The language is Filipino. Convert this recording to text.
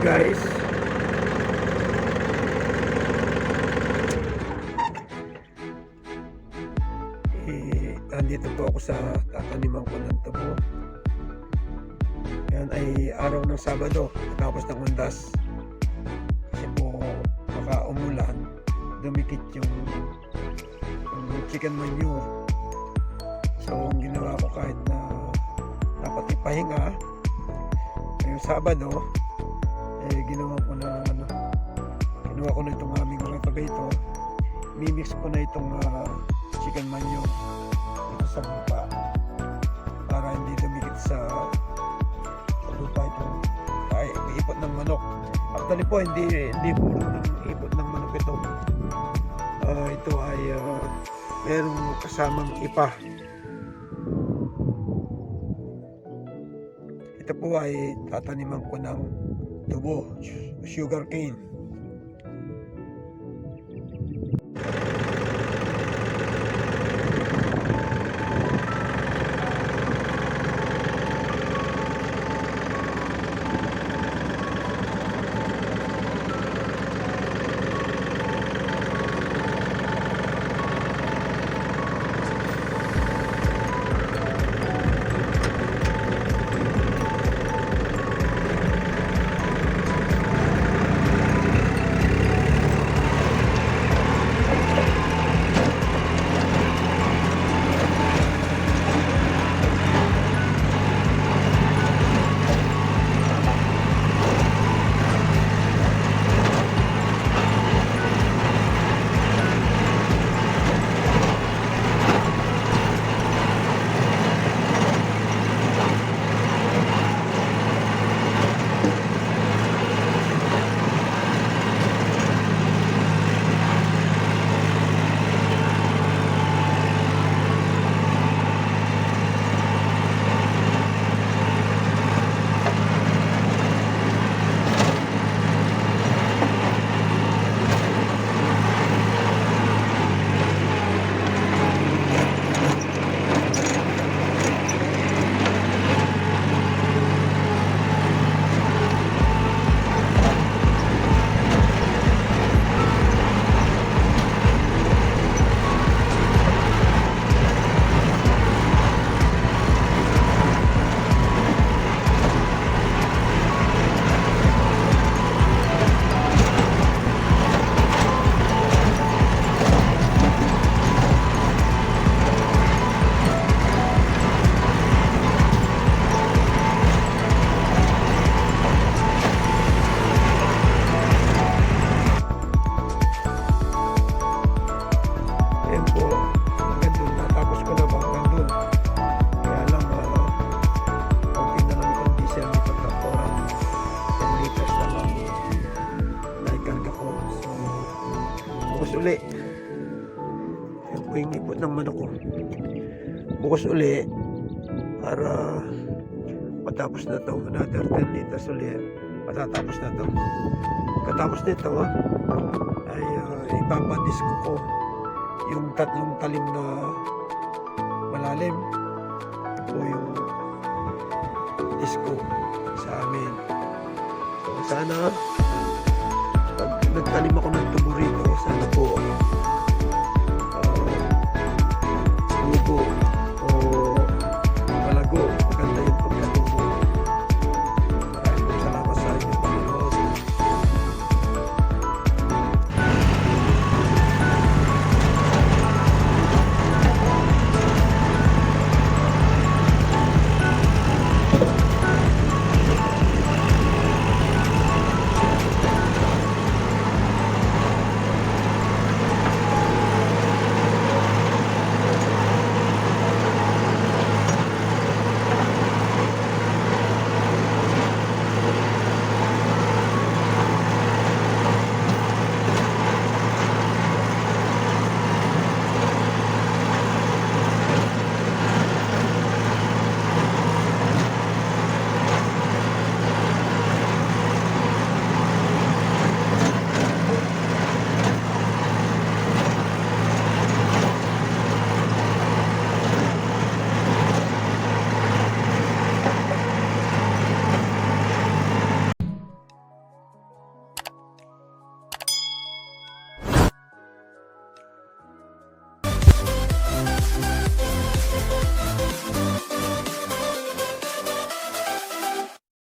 guys. Eh, andito po ako sa tataniman ko ng tabo. Yan ay araw ng Sabado, tapos ng undas. Kasi po, baka umulan, dumikit yung, yung chicken manure. So, ang ginawa ko kahit na dapat ipahinga, yung Sabado, eh, ginawa ko na ano, ginawa ko na itong aming mga tagayto. Mimix ko na itong ah, chicken manure dito sa lupa para hindi dumikit sa, sa lupa itong ay, ipot ng manok. Actually po, hindi, hindi puro ng ipot ng manok ito. Ah, ito ay ah, merong kasamang ipa. Ito po ay tataniman ko ng tubo, sugar cane. Ng manok ko. Bukas uli para matapos na to. Another 10 liters uli. Matatapos na to. Katapos nito, ay uh, ipapadisco ko yung tatlong talim na malalim ito yung disco sa amin so sana pag nagtalim ako ng tubo rito sana